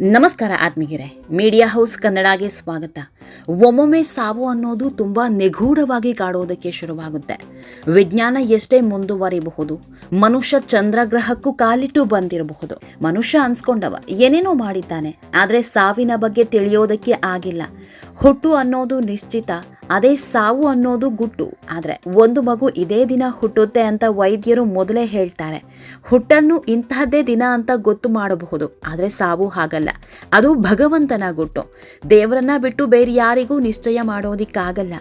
ನಮಸ್ಕಾರ ಆತ್ಮೀಗೆರೆ media house ಕನ್ನಡಗೆ ಸ್ವಾಗತ. ಒಮ್ಮೊಮ್ಮೆ ಸಾವು ಅನ್ನೋದು ತುಂಬ ನಿಗೂಢವಾಗಿ ಕಾಡೋದಕ್ಕೆ ಶುರುವಾಗುತ್ತೆ. ವಿಜ್ಞಾನ ಎಷ್ಟೇ ಮುಂದುವರಿಬಹುದು, ಮನುಷ್ಯ ಚಂದ್ರಗ್ರಹಕ್ಕೂ ಕಾಲಿಟ್ಟು ಬಂದಿರಬಹುದು. ಮನುಷ್ಯ ಅನ್ಸ್ಕೊಂಡವ, ಏನೇನೋ ಮಾಡಿದ್ದಾನೆ, ಆದರೆ ಸಾವಿನ ಬಗ್ಗೆ ತಿಳಿಯೋದಕ್ಕೆ ಆಗಿಲ್ಲ. ಹುಟ್ಟು ಅನ್ನೋದು ನಿಶ್ಚಿತ ಅದೇ ಸಾವು ಅನ್ನೋದು ಗುಟ್ಟು. ಆದರೆ ಒಂದು ಮಗು ಇದೇ ದಿನ ಹುಟ್ಟುತ್ತೆ ಅಂತ ವೈದ್ಯರು ಮೊದಲೇ ಹೇಳ್ತಾರೆ. ಹುಟ್ಟನ್ನು ಇಂತಹದ್ದೇ ದಿನ ಅಂತ ಗೊತ್ತು ಮಾಡಬಹುದು. ಆದರೆ ಸಾವು ಹಾಗಲ್ಲ. ಅದು ಭಗವಂತನ ಗುಟ್ಟು. ದೇವರನ್ನ ಬಿಟ್ಟು ಬೇರೆ ಯಾರಿಗೂ ನಿಶ್ಚಯ ಮಾಡೋದಿಕ್ಕಾಗಲ್ಲ.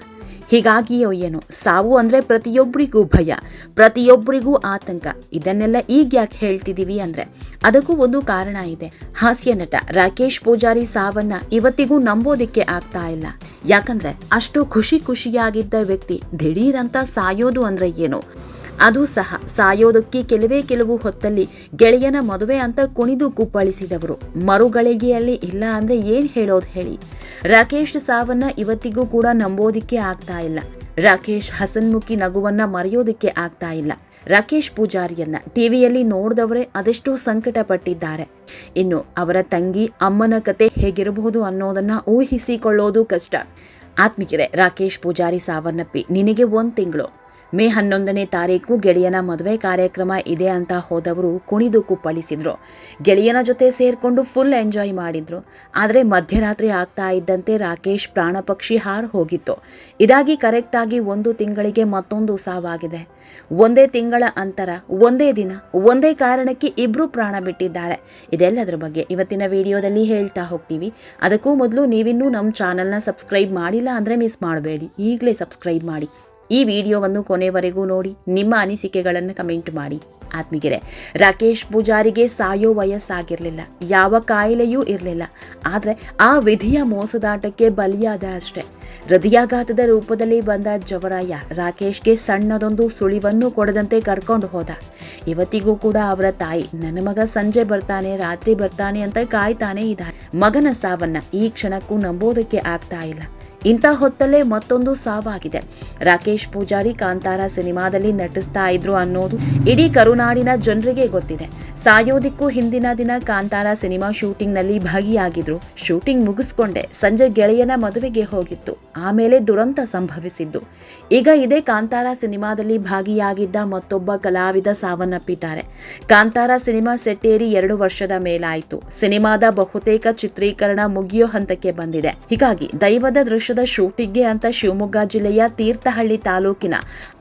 ಹೀಗಾಗಿಯೋ ಏನೋ, ಸಾವು ಅಂದರೆ ಪ್ರತಿಯೊಬ್ಬರಿಗೂ ಭಯ ಪ್ರತಿಯೊಬ್ಬರಿಗೂ ಆತಂಕ. ಇದನ್ನೆಲ್ಲ ಈಗ ಯಾಕೆ ಹೇಳ್ತಿದ್ದೀವಿ ಅಂದರೆ, ಅದಕ್ಕೂ ಒಂದು ಕಾರಣ ಇದೆ. ಹಾಸ್ಯ ನಟ ರಾಕೇಶ್ ಪೂಜಾರಿ ಸಾವನ್ನ ಇವತ್ತಿಗೂ ನಂಬೋದಿಕ್ಕೆ ಆಗ್ತಾ ಇಲ್ಲ. ಯಾಕಂದ್ರೆ, ಅಷ್ಟು ಖುಷಿ ಖುಷಿಯಾಗಿದ್ದ ವ್ಯಕ್ತಿ ದಿಢೀರಂತ ಸಾಯೋದು ಅಂದ್ರೆ ಏನು? ಅದು ಸಹ ಸಾಯೋದಕ್ಕೆ ಕೆಲವೇ ಕೆಲವು ಹೊತ್ತಲ್ಲಿ ಗೆಳೆಯನ ಮದುವೆ ಅಂತ ಕುಣಿದು ಕುಪ್ಪಳಿಸಿದವರು. ಮರುಗಳಿಗೆಯಲ್ಲಿ ಇಲ್ಲ ಅಂದ್ರೆ ಏನ್ ಹೇಳೋದು ಹೇಳಿ? ರಾಕೇಶ್ ಸಾವನ್ನ ಇವತ್ತಿಗೂ ಕೂಡ ನಂಬೋದಿಕ್ಕೆ ಆಗ್ತಾ ಇಲ್ಲ. ರಾಕೇಶ್ ಹಸನ್ಮುಖಿ ನಗುವನ್ನ ಮರೆಯೋದಿಕ್ಕೆ ಆಗ್ತಾ ಇಲ್ಲ. ರಾಕೇಶ್ ಪೂಜಾರಿಯನ್ನ ಟಿವಿಯಲ್ಲಿ ನೋಡಿದವರೇ ಅದೆಷ್ಟೋ ಸಂಕಟ ಪಟ್ಟಿದ್ದಾರೆ ಇನ್ನು ಅವರ ತಂಗಿ ಅಮ್ಮನ ಕತೆ ಹೇಗಿರಬಹುದು ಅನ್ನೋದನ್ನ ಊಹಿಸಿಕೊಳ್ಳೋದು ಕಷ್ಟ. ಆತ್ಮಿಕರೆ, ರಾಕೇಶ್ ಪೂಜಾರಿ ಸಾವನ್ನಪ್ಪಿ ನಿನಗೆ ಒಂದು ತಿಂಗಳು. ಮೇ ಹನ್ನೊಂದನೇ ತಾರೀಕು ಗೆಳೆಯನ ಮದುವೆ ಕಾರ್ಯಕ್ರಮ ಇದೆ ಅಂತ ಹೋದವರು ಕುಣಿದು ಕುಪ್ಪಳಿಸಿದ್ರು ಗೆಳೆಯನ ಜೊತೆ ಸೇರಿಕೊಂಡು ಫುಲ್ ಎಂಜಾಯ್ ಮಾಡಿದ್ರು. ಆದರೆ ಮಧ್ಯರಾತ್ರಿ ಆಗ್ತಾ ಇದ್ದಂತೆ ರಾಕೇಶ್ ಪ್ರಾಣ ಪಕ್ಷಿ ಹಾರು ಹೋಗಿತ್ತು. ಇದಾಗಿ ಕರೆಕ್ಟಾಗಿ ಒಂದು ತಿಂಗಳಿಗೆ ಮತ್ತೊಂದು ಸಾವಾಗಿದೆ. ಒಂದೇ ತಿಂಗಳ ಅಂತರ, ಒಂದೇ ದಿನ, ಒಂದೇ ಕಾರಣಕ್ಕೆ ಇಬ್ರು ಪ್ರಾಣ ಬಿಟ್ಟಿದ್ದಾರೆ. ಇದೆಲ್ಲದರ ಬಗ್ಗೆ ಇವತ್ತಿನ ವಿಡಿಯೋದಲ್ಲಿ ಹೇಳ್ತಾ ಹೋಗ್ತೀವಿ. ಅದಕ್ಕೂ ಮೊದಲು ನೀವಿನ್ನೂ ನಮ್ಮ ಚಾನಲ್ನ ಸಬ್ಸ್ಕ್ರೈಬ್ ಮಾಡಿಲ್ಲ ಅಂದರೆ ಮಿಸ್ ಮಾಡಬೇಡಿ. ಈಗಲೇ ಸಬ್ಸ್ಕ್ರೈಬ್ ಮಾಡಿ. ಈ ವಿಡಿಯೋವನ್ನು ಕೊನೆವರೆಗೂ ನೋಡಿ, ನಿಮ್ಮ ಅನಿಸಿಕೆಗಳನ್ನು ಕಮೆಂಟ್ ಮಾಡಿ. ಆತ್ಮೀಗೆರೆ ರಾಕೇಶ್ ಪೂಜಾರಿಗೆ ಸಾಯೋ ವಯಸ್ಸಾಗಿರಲಿಲ್ಲ. ಯಾವ ಕಾಯಿಲೆಯೂ ಇರಲಿಲ್ಲ. ಆದರೆ ಆ ವಿಧಿಯ ಮೋಸದಾಟಕ್ಕೆ ಬಲಿಯಾದ ಅಷ್ಟೇ. ಹೃದಯಾಘಾತದ ರೂಪದಲ್ಲಿ ಬಂದ ಜವರಾಯ ರಾಕೇಶ್ಗೆ ಸಣ್ಣದೊಂದು ಸುಳಿವನ್ನು ಕೊಡದಂತೆ ಕರ್ಕೊಂಡು ಹೋದ. ಇವತ್ತಿಗೂ ಕೂಡ ಅವರ ತಾಯಿ, ನನ್ನ ಮಗ ಸಂಜೆ ಬರ್ತಾನೆ, ರಾತ್ರಿ ಬರ್ತಾನೆ ಅಂತ ಕಾಯ್ತಾನೆ ಇದ್ದಾರೆ. ಮಗನ ಸಾವನ್ನ ಈ ಕ್ಷಣಕ್ಕೂ ನಂಬೋದಕ್ಕೆ ಆಗ್ತಾ ಇಲ್ಲ. ಇಂಥ ಹೊತ್ತಲ್ಲೇ ಮತ್ತೊಂದು ಸಾವಾಗಿದೆ. ರಾಕೇಶ್ ಪೂಜಾರಿ ಕಾಂತಾರ ಸಿನಿಮಾದಲ್ಲಿ ನಟಿಸ್ತಾ ಇದ್ರು ಅನ್ನೋದು ಇಡೀ ಕರುನಾಡಿನ ಜನರಿಗೆ ಗೊತ್ತಿದೆ. ಸಾಯೋದಿಕ್ಕೂ ಹಿಂದಿನ ದಿನ ಕಾಂತಾರ ಸಿನಿಮಾ ಶೂಟಿಂಗ್ನಲ್ಲಿ ಭಾಗಿಯಾಗಿದ್ರು. ಶೂಟಿಂಗ್ ಮುಗಿಸ್ಕೊಂಡೆ. ಸಂಜೆ ಗೆಳೆಯನ ಮದುವೆಗೆ ಹೋಗಿತ್ತು. ಆಮೇಲೆ ದುರಂತ ಸಂಭವಿಸಿದ್ದು. ಈಗ ಇದೇ ಕಾಂತಾರ ಸಿನಿಮಾದಲ್ಲಿ ಭಾಗಿಯಾಗಿದ್ದ ಮತ್ತೊಬ್ಬ ಕಲಾವಿದ ಸಾವನ್ನಪ್ಪಿದ್ದಾರೆ. ಕಾಂತಾರ ಸಿನಿಮಾ ಸೆಟ್ಟೇರಿ ಎರಡು ವರ್ಷದ ಮೇಲಾಯಿತು. ಸಿನಿಮಾದ ಬಹುತೇಕ ಚಿತ್ರೀಕರಣ ಮುಗಿಯೋ ಹಂತಕ್ಕೆ ಬಂದಿದೆ. ಹೀಗಾಗಿ ದೈವದ ದೃಶ್ಯದ ಶೂಟಿಂಗ್ಗೆ ಅಂತ ಶಿವಮೊಗ್ಗ ಜಿಲ್ಲೆಯ ತೀರ್ಥಹಳ್ಳಿ ತಾಲೂಕಿನ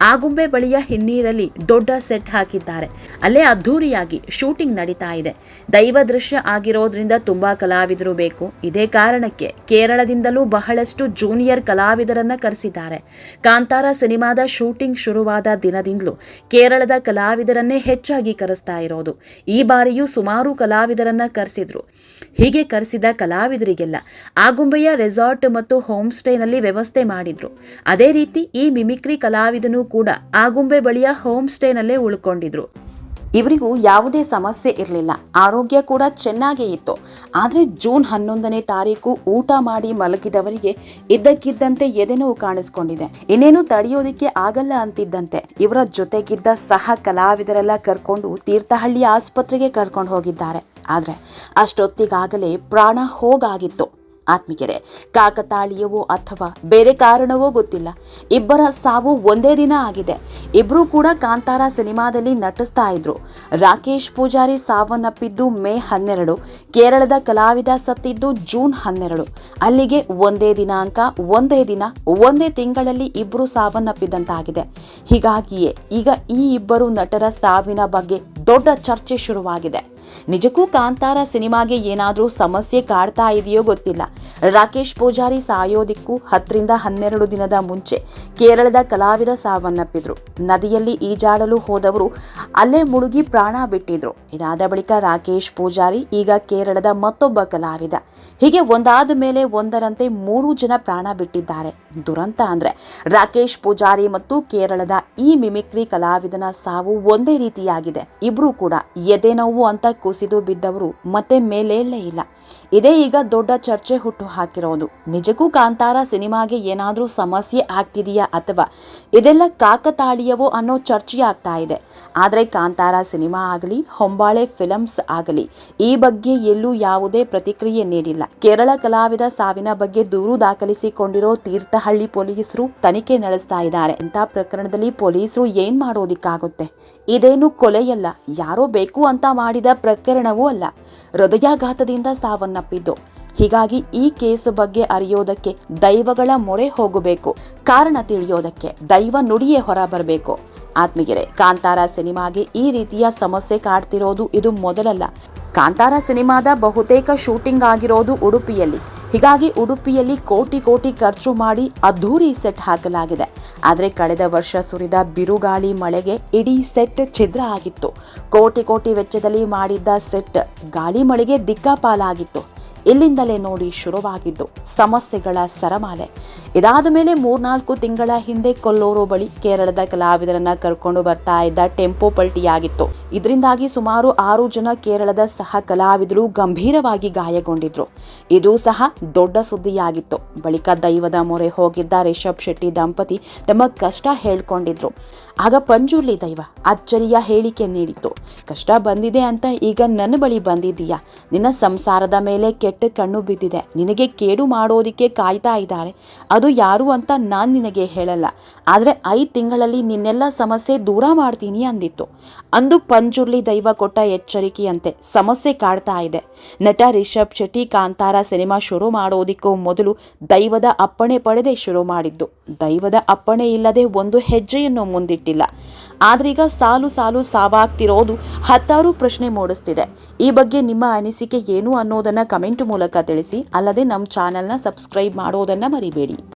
ಆಗುಂಬೆ ಬಳಿಯ ಹಿನ್ನೀರಲ್ಲಿ ದೊಡ್ಡ ಸೆಟ್ ಹಾಕಿದ್ದಾರೆ. ಅಲ್ಲೇ ಅದ್ಧೂರಿಯಾಗಿ ಶೂಟಿಂಗ್ ನಡೀತಾ ಇದೆ. ದೈವ ದೃಶ್ಯ ಆಗಿರೋದ್ರಿಂದ ತುಂಬಾ ಕಲಾವಿದರು ಬೇಕು. ಇದೇ ಕಾರಣಕ್ಕೆ ಕೇರಳದಿಂದಲೂ ಬಹಳಷ್ಟು ಜೂನಿಯರ್ ಕಲಾವಿದರನ್ನ ಕರೆಸಿದ್ದಾರೆ. ಕಾಂತಾರ ಸಿನಿಮಾದ ಶೂಟಿಂಗ್ ಶುರುವಾದ ದಿನದಿಂದಲೂ ಕೇರಳದ ಕಲಾವಿದರನ್ನೇ ಹೆಚ್ಚಾಗಿ ಕರೆಸ್ತಾ ಇರೋದು. ಈ ಬಾರಿಯೂ ಸುಮಾರು ಕಲಾವಿದರನ್ನ ಕರೆಸಿದ್ರು. ಹೀಗೆ ಕರೆಸಿದ ಕಲಾವಿದರಿಗೆಲ್ಲ ಆಗುಂಬೆಯ ರೆಸಾರ್ಟ್ ಮತ್ತು ಹೋಮ್ ಸ್ಟೇನಲ್ಲಿ ವ್ಯವಸ್ಥೆ ಮಾಡಿದ್ರು. ಅದೇ ರೀತಿ ಈ ಮಿಮಿಕ್ರಿ ಕಲಾವಿದನೂ ಕೂಡ ಆಗುಂಬೆ ಬಳಿಯ ಹೋಮ್ ಸ್ಟೇನಲ್ಲೇ ಉಳ್ಕೊಂಡಿದ್ರು. ಇವರಿಗೂ ಯಾವುದೇ ಸಮಸ್ಯೆ ಇರಲಿಲ್ಲ. ಆರೋಗ್ಯ ಕೂಡ ಚೆನ್ನಾಗೇ ಇತ್ತು. ಆದರೆ ಜೂನ್ ಹನ್ನೊಂದನೇ ತಾರೀಕು ಊಟ ಮಾಡಿ ಮಲಗಿದವರಿಗೆ ಇದ್ದಕ್ಕಿದ್ದಂತೆ ಎದೆನೋವು ಕಾಣಿಸ್ಕೊಂಡಿದೆ. ಇನ್ನೇನು ತಡೆಯೋದಿಕ್ಕೆ ಆಗಲ್ಲ ಅಂತಿದ್ದಂತೆ. ಇವರ ಜೊತೆಗಿದ್ದ ಸಹ ಕಲಾವಿದರೆಲ್ಲ ಕರ್ಕೊಂಡು ತೀರ್ಥಹಳ್ಳಿ ಆಸ್ಪತ್ರೆಗೆ ಕರ್ಕೊಂಡು ಹೋಗಿದ್ದಾರೆ. ಆದರೆ ಅಷ್ಟೊತ್ತಿಗಾಗಲೇ ಪ್ರಾಣ ಹೋಗಾಗಿತ್ತು. ಆತ್ಮಿಗೆರೆ ಕಾಕತಾಳೀಯವೋ ಅಥವಾ ಬೇರೆ ಕಾರಣವೋ ಗೊತ್ತಿಲ್ಲ. ಇಬ್ಬರ ಸಾವು ಒಂದೇ ದಿನ ಆಗಿದೆ. ಇಬ್ಬರೂ ಕೂಡ ಕಾಂತಾರ ಸಿನಿಮಾದಲ್ಲಿ ನಟಿಸ್ತಾ ಇದ್ರು. ರಾಕೇಶ್ ಪೂಜಾರಿ ಸಾವನ್ನಪ್ಪಿದ್ದು ಮೇ ಹನ್ನೆರಡು, ಕೇರಳದ ಕಲಾವಿದ ಸತ್ತಿದ್ದು ಜೂನ್ ಹನ್ನೆರಡು. ಅಲ್ಲಿಗೆ ಒಂದೇ ದಿನಾಂಕ, ಒಂದೇ ದಿನ, ಒಂದೇ ತಿಂಗಳಲ್ಲಿ ಇಬ್ಬರು ಸಾವನ್ನಪ್ಪಿದಂತಾಗಿದೆ. ಹೀಗಾಗಿಯೇ ಈಗ ಈ ಇಬ್ಬರು ನಟರ ಸಾವಿನ ಬಗ್ಗೆ ದೊಡ್ಡ ಚರ್ಚೆ ಶುರುವಾಗಿದೆ. ನಿಜಕ್ಕೂ ಕಾಂತಾರ ಸಿನಿಮಾಗೆ ಏನಾದರೂ ಸಮಸ್ಯೆ ಕಾಡ್ತಾ ಇದೆಯೋ ಗೊತ್ತಿಲ್ಲ. ರಾಕೇಶ್ ಪೂಜಾರಿ ಸಾಯೋದಿಕ್ಕೂ ಹತ್ತರಿಂದ ಹನ್ನೆರಡು ದಿನದ ಮುಂಚೆ ಕೇರಳದ ಕಲಾವಿದ ಸಾವನ್ನಪ್ಪಿದ್ರು. ನದಿಯಲ್ಲಿ ಈಜಾಡಲು ಹೋದವರು ಅಲ್ಲೇ ಮುಳುಗಿ ಪ್ರಾಣ ಬಿಟ್ಟಿದ್ರು. ಇದಾದ ಬಳಿಕ ರಾಕೇಶ್ ಪೂಜಾರಿ ಈಗ ಕೇರಳದ ಮತ್ತೊಬ್ಬ ಕಲಾವಿದ. ಹೀಗೆ ಒಂದಾದ ಮೇಲೆ ಒಂದರಂತೆ ಮೂರು ಜನ ಪ್ರಾಣ ಬಿಟ್ಟಿದ್ದಾರೆ. ದುರಂತ ಅಂದ್ರೆ ರಾಕೇಶ್ ಪೂಜಾರಿ ಮತ್ತು ಕೇರಳದ ಈ ಮಿಮಿಕ್ರಿ ಕಲಾವಿದನ ಸಾವು ಒಂದೇ ರೀತಿಯಾಗಿದೆ. ಇಬ್ರು ಕೂಡ ಎದೆ ನೋವು ಅಂತ ಕುಸಿದು ಬಿದ್ದವರು ಮತ್ತೆ ಮೇಲೇಳೇ ಇಲ್ಲ. ಇದೇ ಈಗ ದೊಡ್ಡ ಚರ್ಚೆ ಹುಟ್ಟು ಹಾಕಿರೋದು ನಿಜಕ್ಕೂ ಕಾಂತಾರ ಸಿನಿಮಾಗೆ ಏನಾದರೂ ಸಮಸ್ಯೆ ಆಗ್ತಿದೆಯಾ ಅಥವಾ ಇದೆಲ್ಲ ಕಾಕತಾಳೀಯವೋ ಅನ್ನೋ ಚರ್ಚೆ ಆಗ್ತಾ ಇದೆ. ಆದರೆ ಕಾಂತಾರ ಸಿನಿಮಾ ಆಗಲಿ, ಹೊಂಬಾಳೆ ಫಿಲಮ್ಸ್ ಆಗಲಿ, ಈ ಬಗ್ಗೆ ಎಲ್ಲೂ ಯಾವುದೇ ಪ್ರತಿಕ್ರಿಯೆ ನೀಡಿಲ್ಲ. ಕೇರಳ ಕಲಾವಿದ ಸಾವಿನ ಬಗ್ಗೆ ದೂರು ದಾಖಲಿಸಿಕೊಂಡಿರೋ ತೀರ್ಥಹಳ್ಳಿ ಪೊಲೀಸರು ತನಿಖೆ ನಡೆಸ್ತಾ ಇದ್ದಾರೆ. ಇಂಥ ಪ್ರಕರಣದಲ್ಲಿ ಪೊಲೀಸರು ಏನ್ ಮಾಡೋದಿಕ್ಕಾಗುತ್ತೆ? ಇದೇನು ಕೊಲೆಯಲ್ಲ, ಯಾರೋ ಬೇಕು ಅಂತ ಮಾಡಿದ ಪ್ರಕರಣವೂ ಅಲ್ಲ. ಹೃದಯಾಘಾತದಿಂದ ಸಾವನ್ನಪ್ಪಿದ್ದು ಹೀಗಾಗಿ ಈ ಕೇಸ್ ಬಗ್ಗೆ ಅರಿಯೋದಕ್ಕೆ ದೈವಗಳ ಮೊರೆ ಹೋಗಬೇಕು. ಕಾರಣ ತಿಳಿಯೋದಕ್ಕೆ ದೈವ ನುಡಿಯೇ ಹೊರ ಬರಬೇಕು ಆತ್ಮಗೆರೆ ಕಾಂತಾರ ಸಿನಿಮಾಗೆ ಈ ರೀತಿಯ ಸಮಸ್ಯೆ ಕಾಡ್ತಿರೋದು ಇದು ಮೊದಲಲ್ಲ. ಕಾಂತಾರ ಸಿನಿಮಾದ ಬಹುತೇಕ ಶೂಟಿಂಗ್ ಆಗಿರೋದು ಉಡುಪಿಯಲ್ಲಿ. ಹೀಗಾಗಿ ಉಡುಪಿಯಲ್ಲಿ ಕೋಟಿ ಕೋಟಿ ಖರ್ಚು ಮಾಡಿ ಅದ್ಧೂರಿ ಸೆಟ್ ಹಾಕಲಾಗಿದೆ. ಆದರೆ ಕಳೆದ ವರ್ಷ ಸುರಿದ ಬಿರುಗಾಳಿ ಮಳೆಗೆ ಇಡೀ ಸೆಟ್ ಛಿದ್ರ ಆಗಿತ್ತು. ಕೋಟಿ ಕೋಟಿ ವೆಚ್ಚದಲ್ಲಿ ಮಾಡಿದ್ದ ಸೆಟ್ ಗಾಳಿ ಮಳೆಗೆ ದಿಕ್ಕಾಪಾಲಾಗಿತ್ತು. ಇಲ್ಲಿಂದಲೇ ನೋಡಿ ಶುರುವಾಗಿದ್ದು ಸಮಸ್ಯೆಗಳ ಸರಮಾಲೆ. ಇದಾದ ಮೇಲೆ ಮೂರ್ನಾಲ್ಕು ತಿಂಗಳ ಹಿಂದೆ ಕೊಲ್ಲೂರು ಬಳಿ ಕೇರಳದ ಕಲಾವಿದರನ್ನ ಕರ್ಕೊಂಡು ಬರ್ತಾ ಇದ್ದ ಟೆಂಪೋ ಪಲ್ಟಿಯಾಗಿತ್ತು. ಇದರಿಂದಾಗಿ ಸುಮಾರು ಆರು ಜನ ಕೇರಳದ ಸಹ ಕಲಾವಿದರು ಗಂಭೀರವಾಗಿ ಗಾಯಗೊಂಡಿದ್ರು. ಇದು ಸಹ ದೊಡ್ಡ ಸುದ್ದಿಯಾಗಿತ್ತು. ಬಳಿಕ ದೈವದ ಮೊರೆ ಹೋಗಿದ್ದ ರಿಷಬ್ ಶೆಟ್ಟಿ ದಂಪತಿ ತಮ್ಮ ಕಷ್ಟ ಹೇಳ್ಕೊಂಡಿದ್ರು. ಆಗ ಪಂಜುರ್ಲಿ ದೈವ ಅಚ್ಚರಿಯ ಹೇಳಿಕೆ ನೀಡಿತ್ತು. ಕಷ್ಟ ಬಂದಿದೆ ಅಂತ ಈಗ ನನ್ನ ಬಳಿ ಬಂದಿದ್ದೀಯಾ? ನಿನ್ನ ಸಂಸಾರದ ಮೇಲೆ ಕೆಟ್ಟ ಕಣ್ಣು ಬಿದ್ದಿದೆ. ನಿನಗೆ ಕೇಡು ಮಾಡೋದಿಕ್ಕೆ ಕಾಯ್ತಾ ಇದ್ದಾರೆ. ಅದು ಯಾರು ಅಂತ ನಾನು ನಿನಗೆ ಹೇಳಲ್ಲ. ಆದರೆ ಐದು ತಿಂಗಳಲ್ಲಿ ನಿನ್ನೆಲ್ಲ ಸಮಸ್ಯೆ ದೂರ ಮಾಡ್ತೀನಿ ಅಂದಿತ್ತು. ಅಂದು ಪಂಜುರ್ಲಿ ದೈವ ಕೊಟ್ಟ ಎಚ್ಚರಿಕೆಯಂತೆ ಸಮಸ್ಯೆ ಕಾಡ್ತಾ ಇದೆ. ನಟ ರಿಷಬ್ ಶೆಟ್ಟಿ ಕಾಂತಾರ ಸಿನಿಮಾ ಶುರು ಮಾಡೋದಿಕ್ಕೂ ಮೊದಲು ದೈವದ ಅಪ್ಪಣೆ ಪಡೆದೇ ಶುರು ಮಾಡಿದ್ದು. ದೈವದ ಅಪ್ಪಣೆ ಇಲ್ಲದೆ ಒಂದು ಹೆಜ್ಜೆಯನ್ನು ಮುಂದಿಟ್ಟಿಲ್ಲ. ಆದ್ರೀಗ ಸಾಲು ಸಾಲು ಸಾವಾಗ್ತಿರೋದು ಹತ್ತಾರು ಪ್ರಶ್ನೆ ಮೂಡಿಸ್ತಿದೆ. ಈ ಬಗ್ಗೆ ನಿಮ್ಮ ಅನಿಸಿಕೆ ಏನು ಅನ್ನೋದನ್ನ ಕಮೆಂಟ್ ಮೂಲಕ ತಿಳಿಸಿ, ಅಲ್ಲದೆ ನಮ್ಮ ಚಾನೆಲ್ನ ಸಬ್ಸ್ಕ್ರೈಬ್ ಮಾಡೋದನ್ನ ಮರಿಬೇಡಿ.